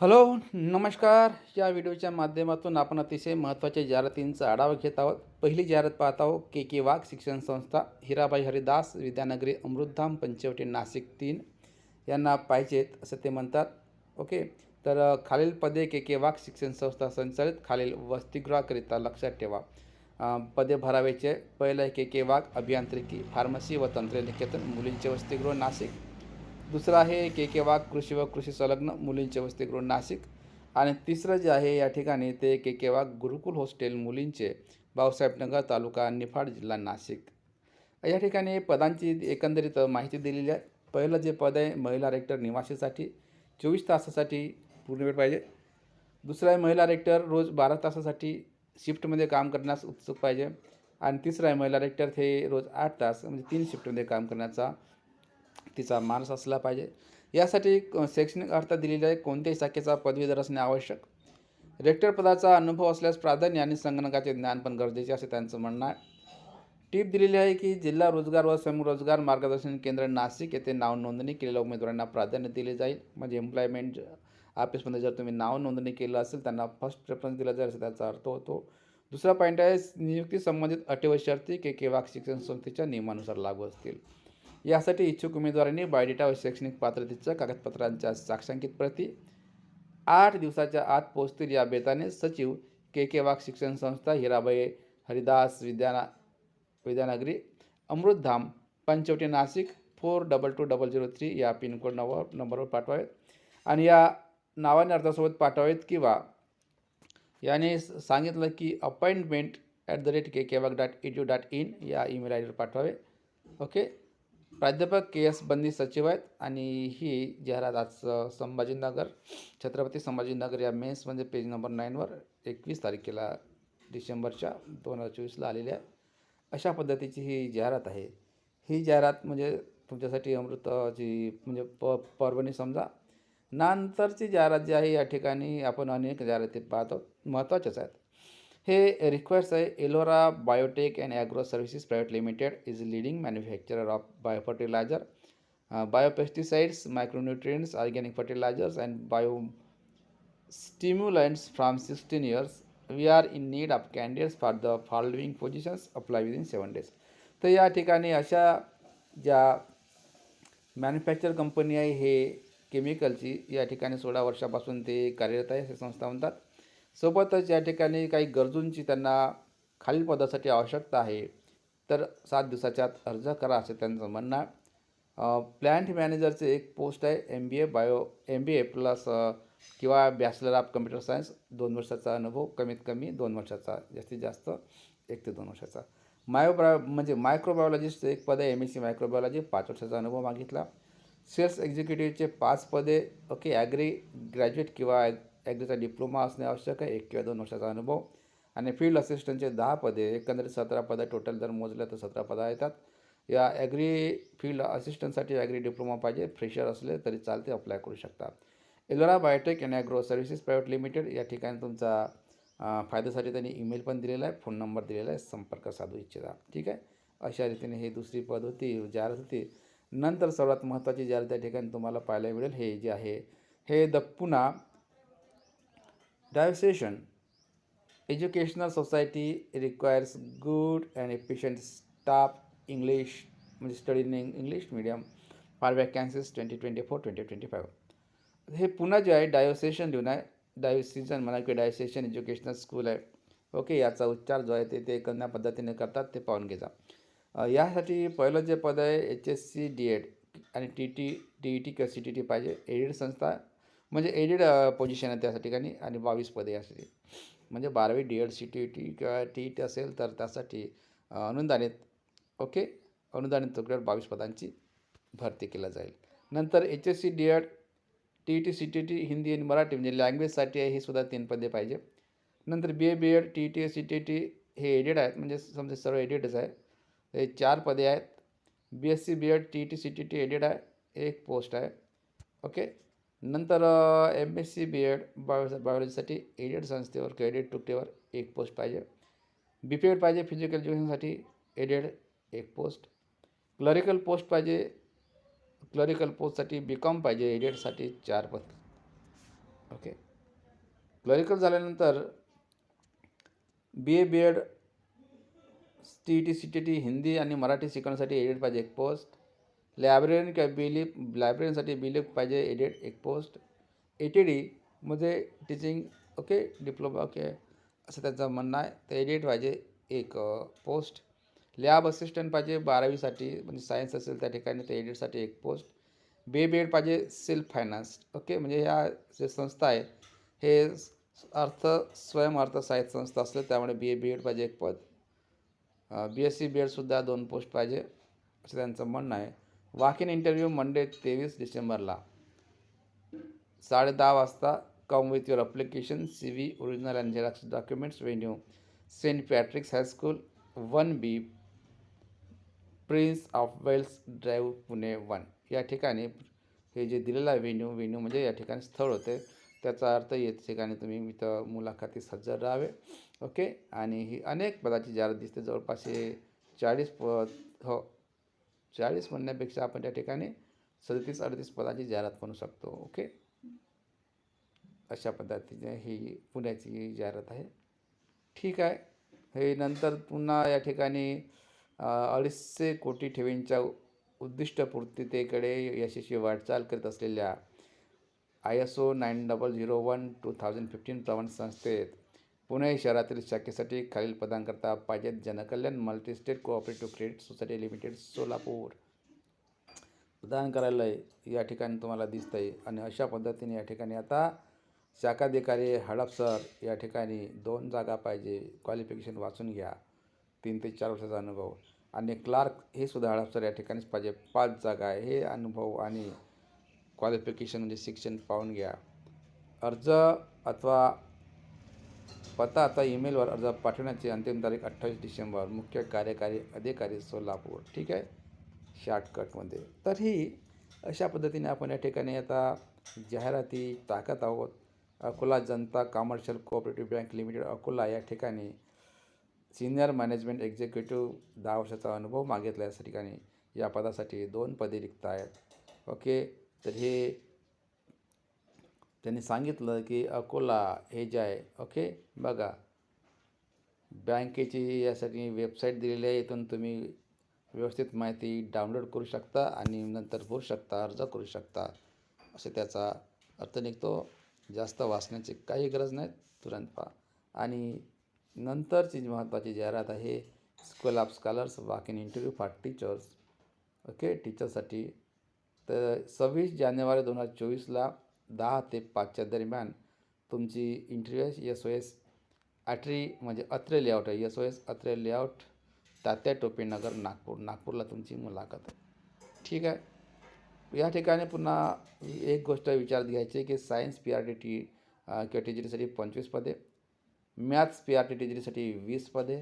Hello नमस्कार. या व्हिडिओच्या माध्यमातून आपण अतिशय महत्त्वाच्या जाहिरातींचा आढावा घेत आहोत. पहिली जाहिरात पाहत आहोत के के वाघ शिक्षण संस्था हिराबाई हरिदास विद्यानगरी अमृतधाम पंचवटी नाशिक तीन. यांना पाहिजेत असं ते म्हणतात. ओके तर खालील पदे के के वाघ शिक्षण संस्था संचालित खालील वसतिगृहाकरिता लक्षात ठेवा. पदे भरावेचे. पहिलं के के वाघ अभियांत्रिकी फार्मसी व तंत्रनिकेतन मुलींचे वसतिगृह नाशिक. दुसरं आहे के के वाघ कृषी व कृषी संलग्न मुलींचे वसतिगृह नाशिक. आणि तिसरं जे आहे या ठिकाणी ते के के वाघ गुरुकुल हॉस्टेल मुलींचे भाऊसाहेबनगर तालुका निफाड जिल्हा नाशिक. या ठिकाणी पदांची एकंदरीत माहिती दिलेली आहे. पहिलं जे पद आहे महिला रेक्टर निवासीसाठी चोवीस तासासाठी पूर्ण वेळ पाहिजे. दुसरं आहे महिला रेक्टर रोज बारा तासासाठी शिफ्टमध्ये काम करण्यास उत्सुक पाहिजे. आणि तिसरं आहे महिला रेक्टर हे रोज आठ तास म्हणजे तीन शिफ्टमध्ये काम करण्याचा तिचा माणूस असला पाहिजे. यासाठी शैक्षणिक अर्थ दिलेल्या आहे कोणत्याही शाखेचा पदवीधर असणे आवश्यक. रेक्टर पदाचा अनुभव असल्यास प्राधान्य आणि संगणकाचे ज्ञान पण गरजेचे असे त्यांचं म्हणणं आहे. टीप दिलेली आहे की जिल्हा रोजगार व स्वयंरोजगार मार्गदर्शन केंद्र नाशिक येथे नाव नोंदणी केलेल्या उमेदवारांना प्राधान्य दिले जाईल. म्हणजे एम्प्लॉयमेंट ऑफिसमध्ये जर तुम्ही नाव नोंदणी केलं असेल त्यांना फर्स्ट प्रेफरन्स दिला जाईल असा त्याचा अर्थ होतो. दुसरा पॉईंट आहे नियुक्ती संबंधित अटी व शर्ती के के वाघ शिक्षण संस्थेच्या नियमानुसार लागू असतील. यासाठी इच्छुक उमेदवारांनी बायोडेटा व शैक्षणिक पात्रतेच्या कागदपत्रांच्या साक्षांकित प्रती आठ दिवसाच्या आत पोहोचतील या बेताने सचिव के के वाघ शिक्षण संस्था Hirabai Haridas विद्याना Vidyanagari Amritdham Panchavati Nashik four double two double zero three या पिनकोड नंबर नंबरवर पाठवावेत. आणि या नावाने अर्जासोबत पाठवावेत किंवा याने सांगितलं की appointment at the rate K K Wagh dot E dot in या ईमेल आय डीवर पाठवावे. ओके? प्राध्यापक के एस बंदी सचिव आहेत आणि ही जाहिरात आज संभाजीनगर छत्रपती संभाजीनगर या मेन्समध्ये पेज नंबर नाईनवर एकवीस तारखेला डिसेंबरच्या दोन हजार चोवीसला आलेली आहे. अशा पद्धतीची ही जाहिरात आहे. ही जाहिरात म्हणजे तुमच्यासाठी अमृताची म्हणजे प पर्वणी समजा. नंतरची जाहिरात जी आहे या ठिकाणी आपण अनेक जाहिराती पाहतो. महत्त्वाच्याच आहेत. हे रिक्वेस्ट आहे Ellora biotech and agro services private limited is leading manufacturer of biofertiliser biopesticides micronutrients organic fertilisers and bio stimulants from sixteen years we are in need of candidates for the following positions apply within seven days तर या ठिकाणी अशा ज्या manufacture company आहे हे केमिकलची या ठिकाणी सोळा वर्षापासून ते कार्यरत आहे असे संस्था म्हणतात. सोबतच या ठिकाणी काही गरजूंची त्यांना खालील पदासाठी आवश्यकता आहे. तर सात दिवसाच्या आत अर्ज करा असे त्यांचं म्हणणं. आहे प्लॅन्ट मॅनेजरचे एक पोस्ट आहे M B A bio M B A plus किंवा बॅचलर ऑफ कम्प्युटर सायन्स दोन वर्षाचा अनुभव कमीत कमी दोन वर्षाचा जास्तीत जास्त एक ते दोन वर्षाचा. मायोब्रा म्हणजे मायक्रोबायोलॉजिस्टचं एक पद आहे एम एस सी मायक्रोबायोलॉजी पाच वर्षाचा अनुभव मागितला. सेल्स एक्झिक्युटिव्हचे पाच पदे ओके ॲग्री ग्रॅज्युएट किंवा ॲग्रीचा डिप्लोमा असणे आवश्यक आहे एक किंवा दोन वर्षाचा अनुभव. आणि फील्ड असिस्टंटचे दहा पदे एकंदरीत सतरा पदं टोटल जर मोजल्या तर सतरा पदं येतात. या ॲग्री फील्ड असिस्टंटसाठी ॲग्री डिप्लोमा पाहिजे. फ्रेशर असले तरी चालते अप्लाय करू शकता. Ellora biotech and agro services private limited या ठिकाणी तुमचा फायद्यासाठी त्यांनी ईमेल पण दिलेला आहे फोन नंबर दिलेला आहे संपर्क साधू इच्छिता. ठीक आहे? अशा रीतीने ही दुसरी पद होती जाहिरात होती. नंतर सर्वात महत्त्वाची जाहिरात त्या ठिकाणी तुम्हाला पाहायला मिळेल. हे जे आहे हे the Poona diocesan educational society requires good and efficient staff English म्हणजे study in English medium for vacancies twenty twenty four twenty twenty five हे पुन्हा जे आहे डायोसेशन लिहून आहे. डायोसिजन म्हणा किंवा डायोसेशन एज्युकेशनल स्कूल आहे. ओके याचा उच्चार जो आहे ते ते कन्या पद्धतीने करतात ते पाहून घेजा यासाठी पहिलं जे पद आहे H S C D Ed आणि T T T E T किंवा सी टी टी पाहिजे. एडेड संस्था म्हणजे एडेड पोझिशन आहे त्या ठिकाणी आणि बावीस पदे यासाठी. म्हणजे बारावी D Ed C T T किंवा टी ई टी असेल तर त्यासाठी अनुदानित ओके? अनुदानित तुकड्यावर बावीस पदांची भरती केली जाईल. नंतर H S C D Ed T E T C T T Hindi आणि मराठी म्हणजे लँग्वेजसाठी आहे ही सुद्धा तीन पदे पाहिजे. नंतर B A B Ed T E T C T T हे एडेड आहेत. म्हणजे समजा सर्व एडेडच आहे हे चार पदे आहेत. B S C B Ed T E T C T T aided आहे. एक पोस्ट आहे. ओके? नंतर M S C B Ed bio बायोलॉजीसाठी aided संस्थेवर क्रेडिट एडेड तुकटेवर एक पोस्ट पाहिजे. बी पी एड पाहिजे फिजिकल एज्युकेशनसाठी एडेड एक पोस्ट. क्लरिकल पोस्ट पाहिजे क्लरिकल पोस्टसाठी बी कॉम पाहिजे एडेडसाठी चार पद. ओके क्लरिकल झाल्यानंतर B A B Ed T E T C T T Hindi आणि मराठी शिकवण्यासाठी एडेड पाहिजे एक पोस्ट. लायब्ररीन किंवा बिलिप लायब्ररीसाठी बिलिप पाहिजे एडेड एक पोस्ट. ए टी डीमध्ये टीचिंग ओके डिप्लोमा ओके असं त्यांचं म्हणणं आहे. तर एडिट पाहिजे एक पोस्ट लॅब असिस्टंट पाहिजे बारावीसाठी म्हणजे सायन्स असेल त्या ठिकाणी ते एडिटसाठी एक post B A B Ed पाहिजे सेल्फ फायनान्स ओके म्हणजे ह्या जे संस्था आहे हे अर्थ स्वयं अर्थसहाय्यित संस्था असले त्यामुळे बी ए बी एड पाहिजे एक पद. बी एस सी बी एडसुद्धा दोन पोस्ट पाहिजे असं त्यांचं म्हणणं आहे. वॉक इन इंटरव्ह्यू मंडे तेवीस डिसेंबरला साडे दहा वाजता come with your application C V original and xerox documents venue Saint Patrick's high school one B prince of Wales drive Pune one या ठिकाणी हे जे दिलेलं आहे व्हेन्यू वेन्यू म्हणजे या ठिकाणी स्थळ होते. त्याचा अर्थ या ठिकाणी तुम्ही इथं मुलाखतीस हजर राहावे. ओके आणि ही अनेक पदाची जाहिरात दिसते. जवळपास हे चाळीस पद हो चाळीस म्हणण्यापेक्षा आपण त्या ठिकाणी सदतीस अडतीस पदाची जाहिरात म्हणू शकतो ओके? अशा पद्धतीने ही पुण्याची जाहिरात आहे. ठीक आहे. हे नंतर पुन्हा या ठिकाणी अडीचशे कोटी ठेवींच्या उद्दिष्टपूर्ततेकडे यशस्वी वाटचाल करत असलेल्या I S O nine double zero one two thousand fifteen प्रमाण संस्थेत पुणे शहरातील शाखेसाठी खालील पदांकरता पाहिजेत Janakalyan multi state cooperative credit society limited Solapur. प्रदान कार्यालय या ठिकाणी तुम्हाला दिसतंय आणि अशा पद्धतीने या ठिकाणी आता शाखाधिकारी हडपसर या ठिकाणी दोन जागा पाहिजे. क्वालिफिकेशन वाचून घ्या. तीन ते चार वर्षाचा अनुभव. आणि क्लार्क हे सुद्धा हडपसर या ठिकाणीच पाहिजे. पाच जागा आहे. हे अनुभव आणि क्वालिफिकेशन म्हणजे शिक्षण पाहून घ्या. अर्ज अथवा पत्ता आता ईमेलवर अर्ज पाठवण्याची अंतिम तारीख अठ्ठावीस डिसेंबर. मुख्य कार्यकारी अधिकारी सोलापूर. ठीक आहे? शॉर्टकटमध्ये तर ही अशा पद्धतीने आपण या ठिकाणी आता जाहिराती टाकत आहोत. Akola Janata commercial cooperative bank limited Akola या ठिकाणी सिनियर मॅनेजमेंट एक्झिक्युटिव्ह दहा वर्षाचा अनुभव मागितला या ठिकाणी या पदासाठी दोन पदे रिक्त आहेत. ओके? तर हे त्यांनी सांगितलं की अकोला हे जे आहे ओके बघा बँकेची यासाठी वेबसाईट दिलेली आहे इथून तुम्ही व्यवस्थित माहिती डाउनलोड करू शकता आणि नंतर भरू शकता अर्ज करू शकता. असे त्याचा अर्थ निघतो. जास्त वाचण्याची काही गरज नाही तुरंत पहा. आणि नंतरची जी महत्त्वाची जाहिरात आहे school of scholars walk in interview for teachers okay टीचरसाठी तर सव्वीस जानेवारी दोन हजार चोवीसला दहा ते पाचच्या दरम्यान तुमची इंटरव्ह्यू एस ओ एस आटरी म्हणजे अत्रे लेआउट आहे. S O S Atre layout Tatya Tope Nagar Nagpur. नागपूरला तुमची मुलाखत आहे. ठीक आहे. या ठिकाणी पुन्हा एक गोष्ट विचारात घ्यायची आहे की science P R T T किंवा टी जी टीसाठी पंचवीस पदे maths P R T T G टीसाठी वीस पदे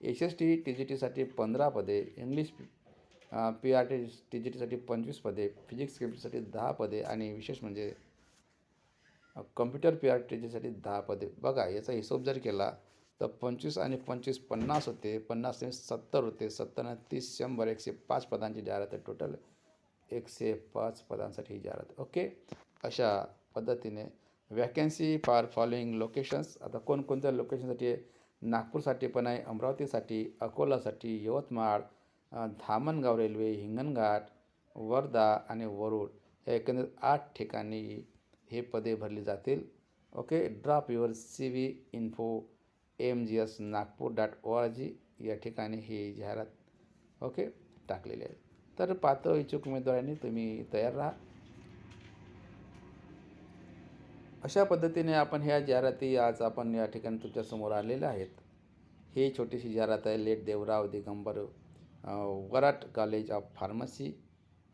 H S T T G टीसाठी पंधरा पदे English P R T T G टीसाठी पंचवीस पदे फिजिक्स केमिस्ट्रीसाठी दहा पदे आणि विशेष म्हणजे कम्प्युटर पी आर टी जीसाठी दहा पदे. बघा याचा हिशोब जर केला तर पंचवीस आणि पंचवीस पन्नास होते पन्नास ते सत्तर होते सत्तर आणि तीस शंभर एकशे पाच पदांची जाहिरात आहे टोटल एकशे पाच पदांसाठी ही जाहिरात. ओके अशा पद्धतीने वॅकन्सी फॉर फॉलोइंग लोकेशन्स आता कोणकोणत्या लोकेशनसाठी आहे? नागपूरसाठी पण आहे अमरावतीसाठी अकोलासाठी यवतमाळ धामणगाव रेल्वे हिंगणघाट वर्धा आणि वरुड. या एकंदरीत आठ ठिकाणी हे पदे भरली जातील. Okay drop your C V info M G S Nagpur dot O R G या ठिकाणी ही जाहिरात ओके टाकलेली आहे. तर पात्र इच्छुक उमेदवारांनी तुम्ही तयार राहा. अशा पद्धतीने आपण ह्या जाहिराती आज आपण या ठिकाणी तुमच्यासमोर आलेल्या आहेत. ही छोटीशी जाहिरात आहे late Devrao Digambar Warat college of pharmacy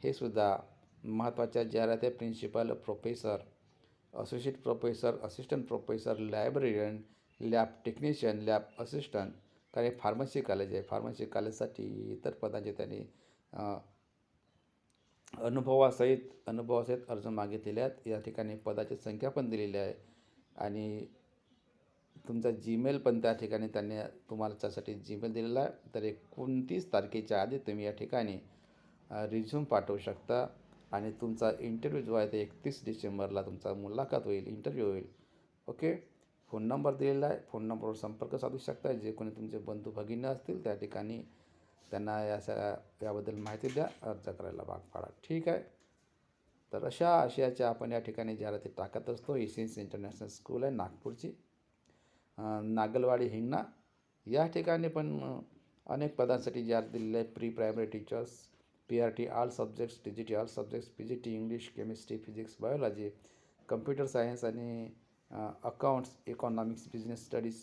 हे सुद्धा महत्त्वाच्या जाहिरात आहे principal professor associate professor assistant professor librarian lab technician lab assistant कारण हे फार्मसी कॉलेज आहे फार्मसी कॉलेजसाठी इतर पदांचे त्यांनी अनुभवासहित अनुभवासहित अर्ज मागितलेले आहेत या ठिकाणी पदाची संख्या पण दिलेली आहे. आणि तुमचा जीमेल पण त्या ठिकाणी त्यांनी तुम्हाला त्यासाठी जीमेल दिलेला आहे. तर एकोणतीस तारखेच्या आधी तुम्ही या ठिकाणी रिझ्यूम पाठवू शकता. आणि तुमचा इंटरव्ह्यू जो आहे ते एकतीस डिसेंबरला तुमचा मुलाखत होईल इंटरव्ह्यू होईल. ओके फोन नंबर दिलेला आहे. फोन नंबरवर संपर्क साधू शकता. जे कोणी तुमचे बंधू भगिनी असतील त्या ठिकाणी त्यांना या सा याबद्दल माहिती द्या. अर्ज करायला भाग पाडा. ठीक आहे? तर अशा आशयाच्या आपण या ठिकाणी जाहिराती टाकत असतो. एशियन्स इंटरनॅशनल स्कूल आहे नागपूरची. नागलवाडी हिंगणा. या ठिकाणी पण अनेक पदांसाठी जाहिरात दिलेली आहे. Pre primary teachers P R T all subjects T G T all subjects P G T English chemistry physics biology computer science आणि अकाउंट्स इकॉनॉमिक्स बिझनेस स्टडीज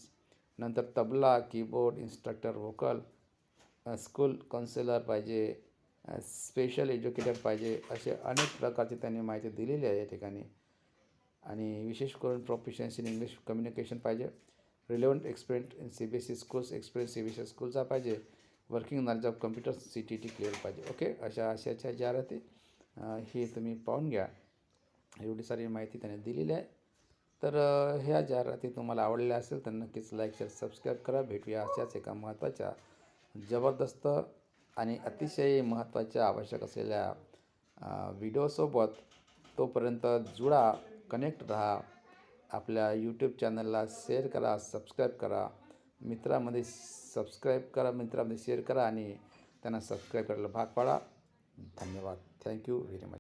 नंतर tabla keyboard instructor vocal school counsellor पाहिजे special educator पाहिजे असे अनेक प्रकारची त्यांनी माहिती दिलेली आहे या ठिकाणी. आणि विशेष करून प्रोफिशियन्सी इन इंग्लिश कम्युनिकेशन पाहिजे. Relevant experience in C B S C schools experience C B S C स्कूलचा पाहिजे. Working knowledge of computer C T T clear पाहिजे. ओके अशा अशाच्या जाहिराती राहते हे तुम्ही पाहून घ्या. एवढी सारी माहिती त्याने दिलेली आहे. तर ह्या जाहिराती तुम्हाला आवडल्या असेल तर नक्कीच लाईक शेअर सबस्क्राईब करा. भेटूया अशाच एका महत्त्वाच्या जबरदस्त आणि अतिशय महत्त्वाच्या आवश्यक असलेल्या व्हिडिओसोबत तोपर्यंत जुळा कनेक्ट राहा. आपल्या यूट्यूब चॅनलला शेअर करा सबस्क्राईब करा. मित्रामध्ये सबस्क्राईब करा मित्रामध्ये शेअर करा आणि त्यांना सबस्क्राईब करायला भाग पाडा. धन्यवाद. Thank you very much